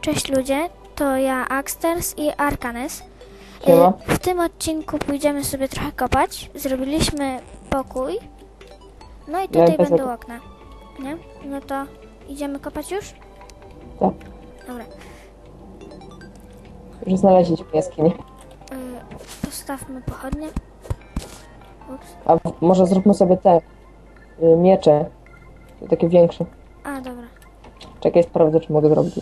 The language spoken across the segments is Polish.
Cześć ludzie, to ja Axters i Arkanes. Siema. W tym odcinku pójdziemy sobie trochę kopać. Zrobiliśmy pokój. No i tutaj będą okna. okna. Nie? No to idziemy kopać już? Tak. Dobra. Już znaleźliśmy jaskinię. Y, Postawmy pochodnie. Ups. A w- może zróbmy sobie te y, miecze. Takie większe. A, dobra. Czekaj, sprawdzę, czy mogę zrobić.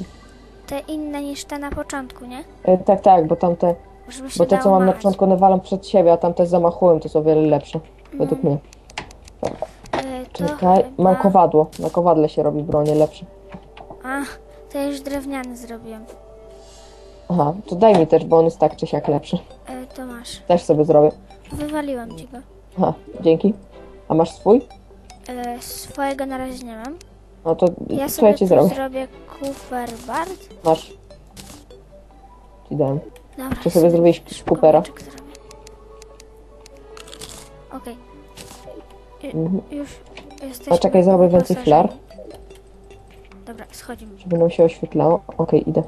Te inne niż te na początku, nie? E, tak, tak, bo tamte, Żeby się bo te co mam na machać. początku nawalam przed siebie, a tamte zamachułem, to są o wiele lepsze. Według mnie. To Czekaj, chyba... mam kowadło. Na kowadle się robi bronie lepsze. A, to ja już drewniany zrobiłem. Aha, to daj mi też, bo on jest tak czy siak lepszy. Y, to masz. Też sobie zrobię. Wywaliłam ci go. Aha, dzięki. A masz swój? Y, swojego na razie nie mam. No to Ja co ja ci zrobię? zrobię Cooper Bard. Masz. Ci dałem. Dobra, Czy sobie zrobiłeś Coopera? Okej. Ju- Mhm. Już jesteśmy A czekaj, zrobię więcej flar. Dobra, schodzimy. żeby nam się oświetlało. Okej, idę.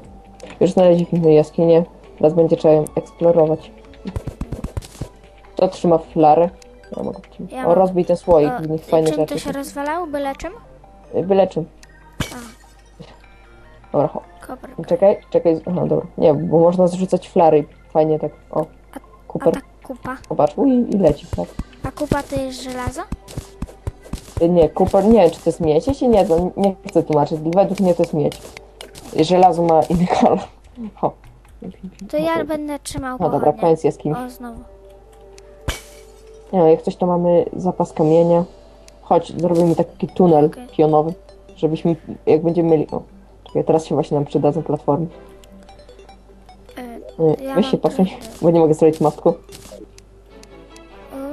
Już znaleźliśmy jaskinię. Teraz będzie trzeba ją eksplorować. Kto trzyma flarę? Ja mogę trzymać. Ja o, mam. rozbij ten słoik, O, fajne czym to rzeczy. się rozwalało? Byle czym? Byle czym. Dobra, ho. Koper. czekaj, czekaj. Aha, dobra. Nie, bo można zrzucać flary fajnie tak. O, A ta kupa? Popatrz, uj, i leci tak. A kupa to jest żelazo? Y, Nie, Cooper, nie wiem, czy to jest miedź. Jeśli nie, to nie chcę tłumaczyć. Według mnie to jest miedź. Żelazo ma inny kolor. Ho. To ja będę trzymał No dobra, pochodnie. koniec jaskini. O, znowu. Nie no, jak coś to mamy zapas kamienia. Chodź, zrobimy taki tunel Okej. pionowy, żebyśmy, jak będziemy mieli... O, czekaj, teraz się właśnie nam przydadzą platformy. Y, Nie, Ja Weź się trochę. bo nie mogę zrobić mostku.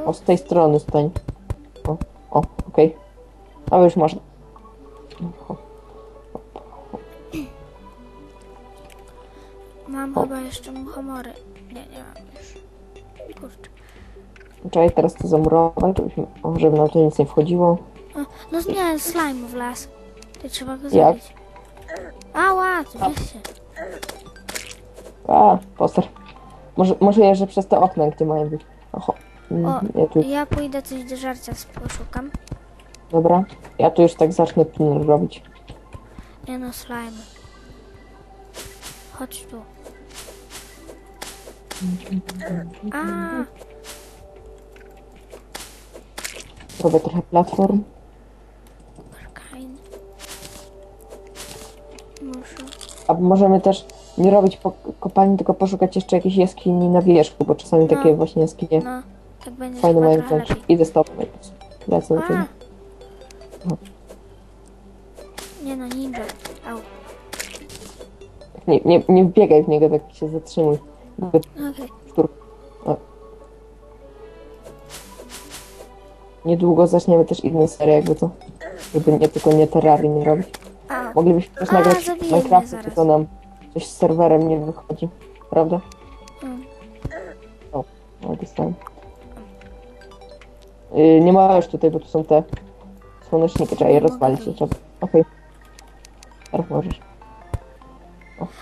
o, z tej strony stań. O, o, okej. A już można. Mam o. chyba jeszcze muchomory. Nie, nie mam już. Kurczę. Czekaj, teraz to zamurować, żebyśmy, o, żeby nam to nic nie wchodziło. O, no nie, slime w las. To trzeba go Jak? zabić. Ała, tu weź się. A, poster. Może, może jeżdżę przez te okna, gdzie mają być. Oho. O, Mm, Ja tu, ja pójdę coś do żarcia poszukam. dobra. Ja tu już tak zacznę tunel robić. Nie no, slime. Chodź tu. A, Robię trochę platform. Arkane. Muszę. A możemy też nie robić po kopalni, tylko poszukać jeszcze jakiejś jaskini na wierzchu, bo czasami No. takie właśnie jaskinie No, tak będzie fajne mają lepiej. Idę z tobą. Lecę do ciebie. No. Nie no, ninja. Au. Nie, nie, nie wbiegaj w niego, tak się zatrzymuj. Jakby Okej. sztur... Niedługo zaczniemy też inne serie, jakby to. Jakby nie tylko nie terrarii nie robić. Au. Moglibyśmy też A, nagrać zabiję mnie Minecraft, zaraz. tylko nam coś z serwerem nie wychodzi. Prawda? Mm. No, dostałem. Yy, nie ma już tutaj, bo tu są te słoneczniki. Trzeba je rozwalić. wyjść. Trzeba... Okej. Teraz możesz.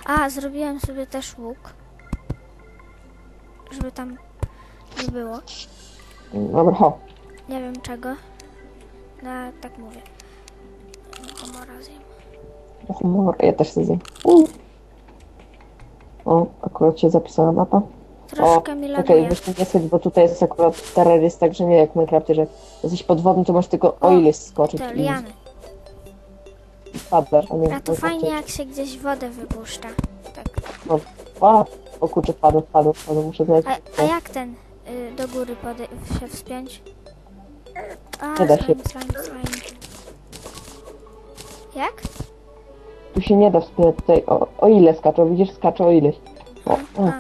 A, zrobiłem sobie też łuk. Żeby tam nie było. Dobra, ho. Nie wiem czego. No, tak mówię. Komora zjem. O, humor. Ja też zjeść. U. O, akurat się zapisała mapa. Troszkę o, mi Okej, laguje. weź nie schodź, bo tutaj jest akurat terror jest tak, że nie jak w Minecrafcie, że jesteś pod wodą, to masz tylko o, O, ile skoczyć Te i liany. spadasz, a nie A to fajnie jak się gdzieś wodę wypuszcza. Tak. A, o kurczę, padł, padł, padł, muszę znaleźć. A, a jak ten y, do góry pode- się wspiąć? A, Nie da się. slime, slime, slime. Jak? Tu się nie da wspinać tutaj, o, o ile skaczą, widzisz, skaczą o ileś. O, o, A,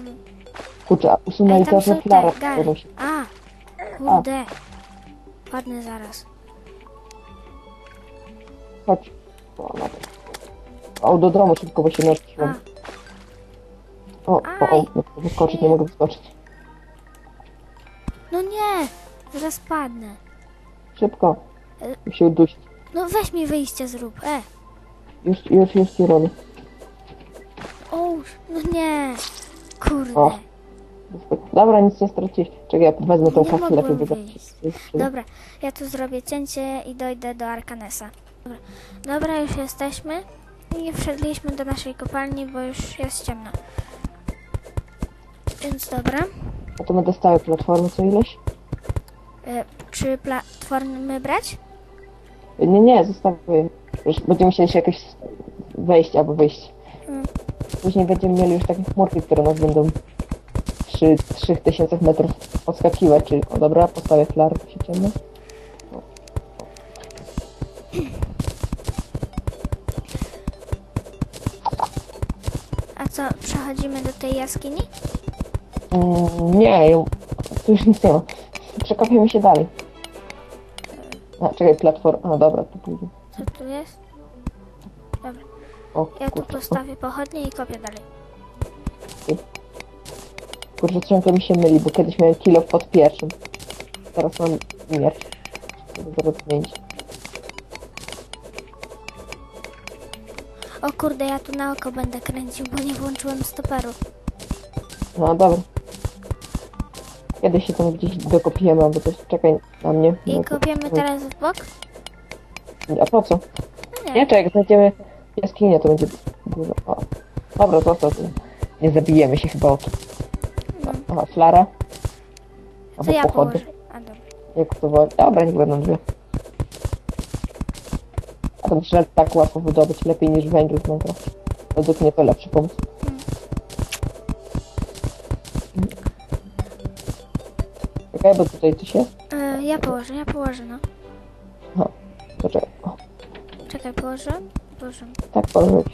kurczę, a usunęli Ej, to, tam że są flara te gary. którą się... A, kurde. Padnę zaraz. Chodź. O, no to. O, do domu szybko, bo się A. O, o, o, Aj. nie mogę wyskoczyć, nie mogę wyskoczyć. no nie, zaraz padnę. Szybko. E. Musi udusić. No weź mi wyjście zrób, e. Już, już, już ci robię. O, no nie. Kurde. O. Dobra, nic nie straciłeś. Czekaj, ja wezmę tą Nie lepiej mogłem wygrać. wyjść. Dobra, ja tu zrobię cięcie i dojdę do Arkanesa. Dobra, Dobra już jesteśmy i wszedliśmy do naszej kopalni, bo już jest ciemno. Więc dobra. A to będę stałe platformy co ileś? E, czy platformy brać? Nie, nie, zostawię. Już będziemy musieli się jakoś wejść albo wyjść. Mm. Później będziemy mieli już takie chmurki, które nas będą przy 3000 metrów odskakiwać, czyli o dobra, postawię flar, się ciemno. A co, przechodzimy do tej jaskini? Mm, nie, tu już nic nie ma. Przekopiemy się dalej. A, czekaj, platforma. A, dobra, tu pójdzie. Co tu jest? Dobra, O, ja tu kurczę, postawię pochodnie i kopię dalej. kurczę, ciągle mi się myli, bo kiedyś miałem kilo pod pierwszym. Teraz mam. Żeby zaraz zmienić. O kurde, ja tu na oko będę kręcił, bo nie włączyłem stoperu. No, dobra. Kiedyś się tam gdzieś dokopiemy, albo coś. Czekaj na mnie. I No, kopiemy teraz w bok? A po co? No Nie, czekaj, jak znajdziemy jaskinię, to będzie dużo. O. Dobra, to co? Nie zabijemy się chyba o to. No. Aha, flara. To Albo ja pochody. położę. A dobra. Jak to woli. Dobra, niech będą dwie. A to myślę, że tak łatwo wydobyć, lepiej niż węgiel w Minecraft. Według mnie to lepszy pomysł. Czekaj, bo tutaj coś jest. E, ja położę, ja położę, no. Aha, to czekaj. O, Czekaj, położę? Położę. tak położyć.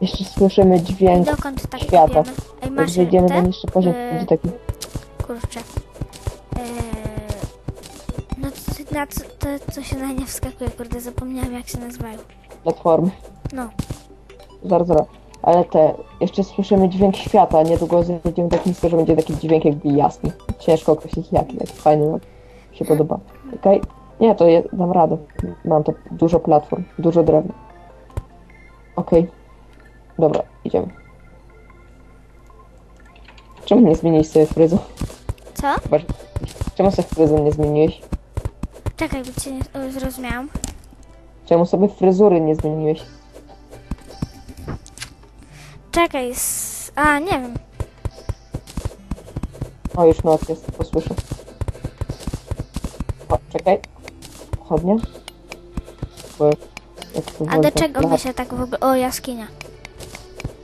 Jeszcze słyszymy dźwięk. Dokąd tak świata. kopiemy? Ej, Jak masz zejdziemy na te? niższy poziom, to e, będzie taki. Kurczę. Eee, no co- na co, to, co się na nie wskakuje, kurde, zapomniałam jak się nazywają. platformy. No. Zaraz, zaraz. Ale te, jeszcze słyszymy dźwięk świata, niedługo zejdziemy tak nisko, że będzie taki dźwięk jakby jasny. Ciężko określić jaki, taki fajny, no. Mi się podoba. Okej? Nie, to je, dam radę. Mam to dużo platform, dużo drewna. Okej. Dobra, idziemy. Czemu nie zmieniłeś sobie fryzu? Co? Zobacz, Czemu sobie fryzę nie zmieniłeś? Czekaj, bo cię nie o, zrozumiałam. Czemu sobie fryzury nie zmieniłeś? Czekaj, s... a nie wiem. O, już noc jest, posłyszę. O, czekaj. Pochodnia. Bo jak to A do włączę czego my się tak w ogóle... O, jaskinia.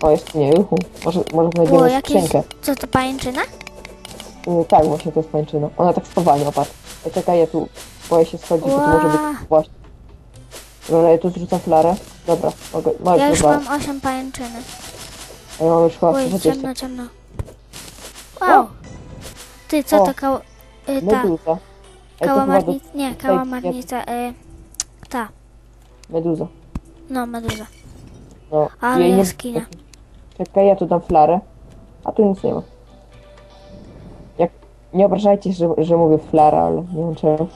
O, jest nie, juhu. Może, może znajdziemy jakieś... skrzynkę. Co to, pajęczyna? Y, tak, właśnie to jest pańczyna. Ona tak spowalnia, patrz. Ej, czekaj, ja tu boję się schodzić, bo to może być Ła. właśnie. Dobra, ja tu zrzucam flarę. Dobra, mogę, mogę Ja już zobaczyć. mam 8 pajęczyny. Ja mam już chyba Oj, 20. ciemno, ciemno. Wow. Ty, co O. to kał... Y, ta, Meduza. Ej, to chyba do... kałamarnica... Nie, kałamarnica... Y, ta. Meduza. No, meduza. No, Ale jej nie- jaskinia. Czekaj, ja tu dam flarę. A tu nic nie ma. Jak... Nie obrażajcie, że, że mówię flara, ale nie wiem czemu.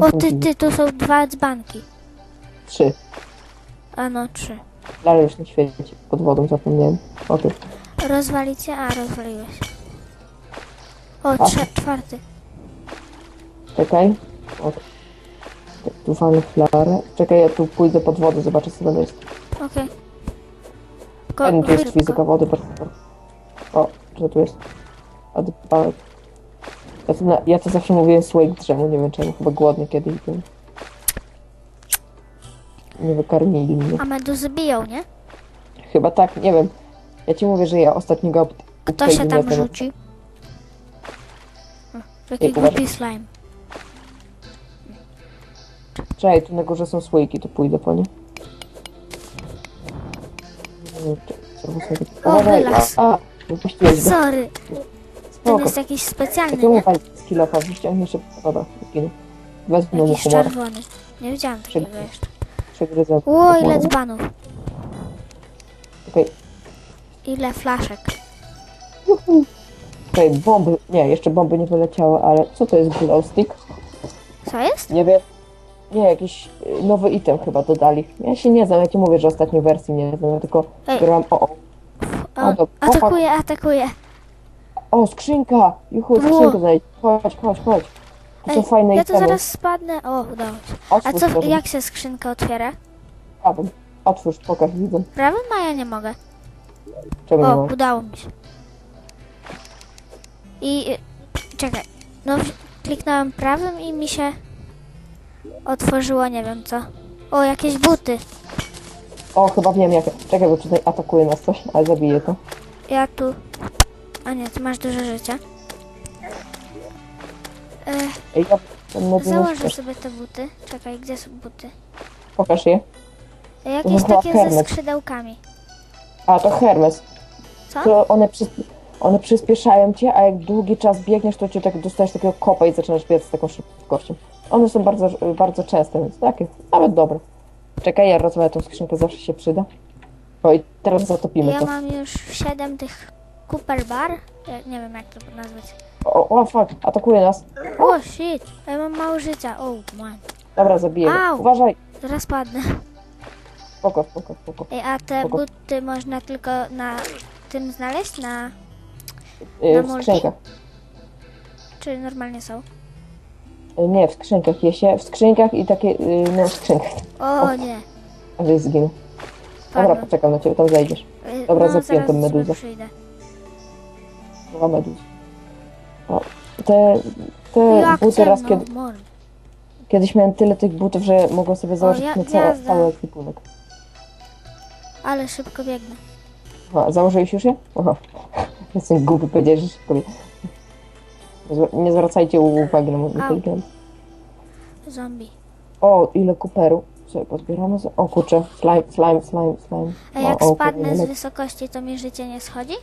O, ty, ty, tu są dwa dzbanki. Trzy. A no, trzy. Flary już nie świeci. Pod wodą zapomniałem. O ty. Rozwalicie? A, rozwaliłeś. O, trze- czwarty. Czekaj. O. Tu walę flarę. Czekaj, ja tu pójdę pod wodę, zobaczę co tam jest. Okej. Ko- Fajny tu jest szybko. fizyka wody. bardzo. O, że tu jest. Odpałek. Ja to, na, ja to zawsze mówiłem słoik drzemu, nie wiem czemu. Chyba głodny kiedyś był. Nie wykarmili mnie. A meduzy biją, nie? Chyba tak, nie wiem. Ja ci mówię, że ja ostatniego Kto się tam miałem. rzuci? O, Jaki głupi slime. Czekaj, tu na górze są słoiki, to pójdę po nie. O, wylas. A, wypuściłeś go. Sorry. Ten jest jakiś Ja specjalny, nie? mówię z kilofa, wyściągnij szybko. Dobra, zginę. Wezmę mu humor. czerwony. Nie widziałam takiego Szybko. Jeszcze. Przegryzę. O, ile dzbanów. Okej, Ile flaszek. okej, bomby. Nie, jeszcze bomby nie wyleciały, ale co to jest glow stick? Co jest? Nie wiem. Nie, jakiś y, nowy item chyba dodali. Ja się nie znam, ja ci mówię, że ostatniej wersji nie znam, ja tylko Ej. gram o, o, O, atakuje. o, skrzynka! Juhu, skrzynkę znajdź. Chodź, chodź, chodź. To Ej, fajne ja tu itemy. zaraz spadnę. O, udało mi się. A Otwórz co, proszę. jak się skrzynka otwiera? Prawym. Otwórz, pokaż widzę. Prawym? A ja nie mogę. Czemu nie O, mam? udało mi się. I y, czekaj. No, kliknąłem prawym i mi się otworzyło, nie wiem co. O, jakieś buty. O, chyba wiem jakie. Czekaj, bo tutaj atakuje nas coś, ale zabiję to. Ja tu. A nie, ty masz dużo życia. Ech, Ej, ja ten medynek założę sobie te buty. Czekaj, gdzie są buty? Pokaż je. Jakieś chyba takie ze Hermes. skrzydełkami. A, to Hermes. Co? To one, przysp- one przyspieszają cię, a jak długi czas biegniesz, to cię tak dostajesz takiego kopa i zaczynasz biec z taką szybkością. One są bardzo, bardzo częste, więc takie, nawet dobre. Czekaj, ja rozwalę tą skrzynkę, zawsze się przyda. O, i teraz zatopimy Ja to. mam już 7 tych Cooper Bar. Ja nie wiem jak to nazwać. O, o, fuck, atakuje nas. O, shit. Ja mam mało życia. O, man. Dobra, zabiję. Au. Uważaj. Zaraz padnę. Spoko, spoko, spoko. Ej, a te Spoko. buty można tylko na tym znaleźć? Na... Yy, Na w skrzynkach. Czy normalnie są? Yy, nie, w skrzynkach je się. W skrzynkach i takie, yy, no w skrzynkach. O, nie. A żeś zginął. Dobra, poczekam na ciebie, tam zejdziesz. Ej, dobra, no, zapiję tą meduzę. przyjdę. Dwa meduz. Te, te Jak buty ciemno, raz kiedy, mor. kiedyś miałem tyle tych butów, że mogłem sobie założyć ja- na cały, jazda. cały ekwipunek. Ale szybko biegnę. Aha, założyłeś już je? Aha. Jestem głupi, powiedziałeś, że szybko je. Nie zwracajcie uwagi na moją Au. inteligencję. Zombie. O, ile kuperu. Sobie pozbieramy. O kurczę, slime, slime, slime, slime. A jak o, o, spadnę z wysokości, to mi życie nie schodzi?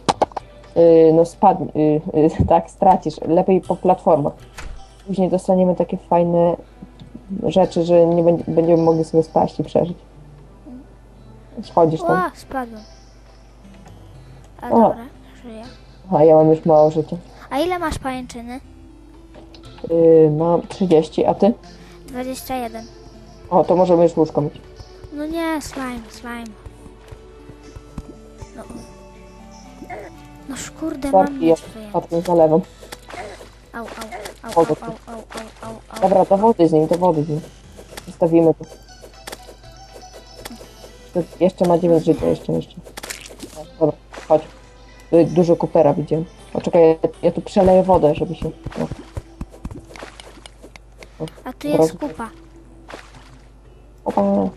Yy, no spadnie, yy, yy, tak, stracisz. Lepiej po platformach. Później dostaniemy takie fajne rzeczy, że nie będzie, będziemy mogli sobie spaść i przeżyć. Schodzisz tam. Ła, spadłem. A O. dobra, żyję. A ja mam już mało życia. A ile masz pajęczyny? Yy, mam 30, a ty? 21. O, to możemy już łóżko mieć. No nie, slime, slime. No kurde, mam ja mieć twoje. spadkiem zalewam. Au, au, au, au, au, au, au, au, au. Dobra, do wody z nim, do wody z nim. Zostawimy to. Jeszcze- Jeszcze ma 9 życia, jeszcze, jeszcze. Dobra, chodź. Tu Dużo kupera widziałem. O, czekaj, ja, ja tu przeleję wodę, żeby się... No. A tu jest kupa. Opa.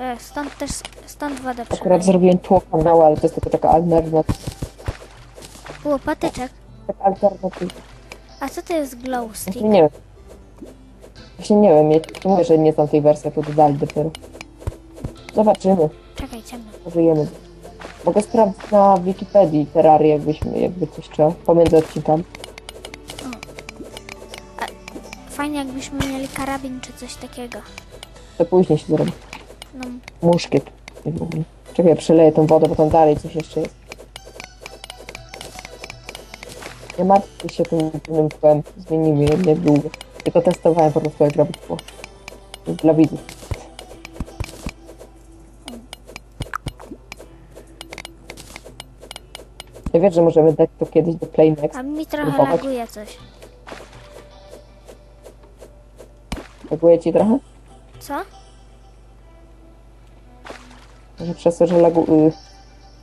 E, stąd też, stąd wodę Akurat zrobiłem tło kanału, ale to jest tylko taka alternatywa. Było patyczek. Taka alternatywa. A co to jest glow stick? Właśnie nie wiem. Właśnie nie wiem, ja mówię, że nie znam tej wersji, to dodali dopiero. Zobaczymy. Czekaj, ciemno. Żyjemy. Mogę sprawdzić na Wikipedii Terrarię, jakbyśmy, jakby coś trzeba, pomiędzy odcinkami. Fajnie jakbyśmy mieli karabin czy coś takiego. To później się zrobi. No, Muszkiet. Czekaj, przeleję tą wodę, bo tam dalej coś jeszcze jest. Nie martwcie się tym tym tłem. Zmienimy je niedługo. Tylko testowałem po prostu jak robić Dla widzów. Ja wiesz, że możemy dać to kiedyś do Play Next. a mi trochę Próbować? laguje coś. Laguje ci trochę? Co? Może przez to, że lagu... Y...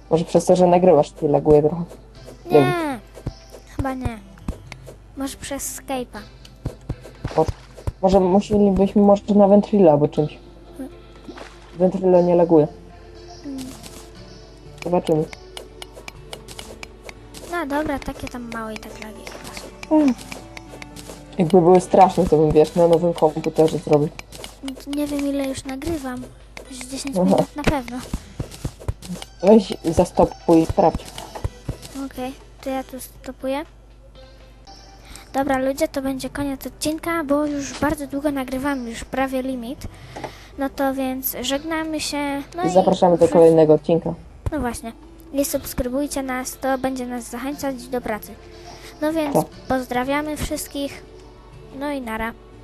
Może przez to, że nagrywasz, ci laguje trochę. Nie. Nie, chyba nie. Może przez Skype'a. Może musielibyśmy może na Ventrilo albo czymś. Ventrilo nie laguje. Zobaczymy. No dobra, takie tam małe i tak lagi chyba są. Jakby były straszne, to bym wiesz, na nowym komputerze zrobił. Nie wiem ile już nagrywam. Już 10 Aha. minut na pewno. Weź zastopuj sprawdź. Okej, to ja tu stopuję. Dobra, ludzie, to będzie koniec odcinka, bo już bardzo długo nagrywam, już prawie limit. No to więc żegnamy się. No I zapraszamy do i... kolejnego odcinka. No właśnie. i subskrybujcie nas, to będzie nas zachęcać do pracy. No więc Tak. pozdrawiamy wszystkich. No i nara.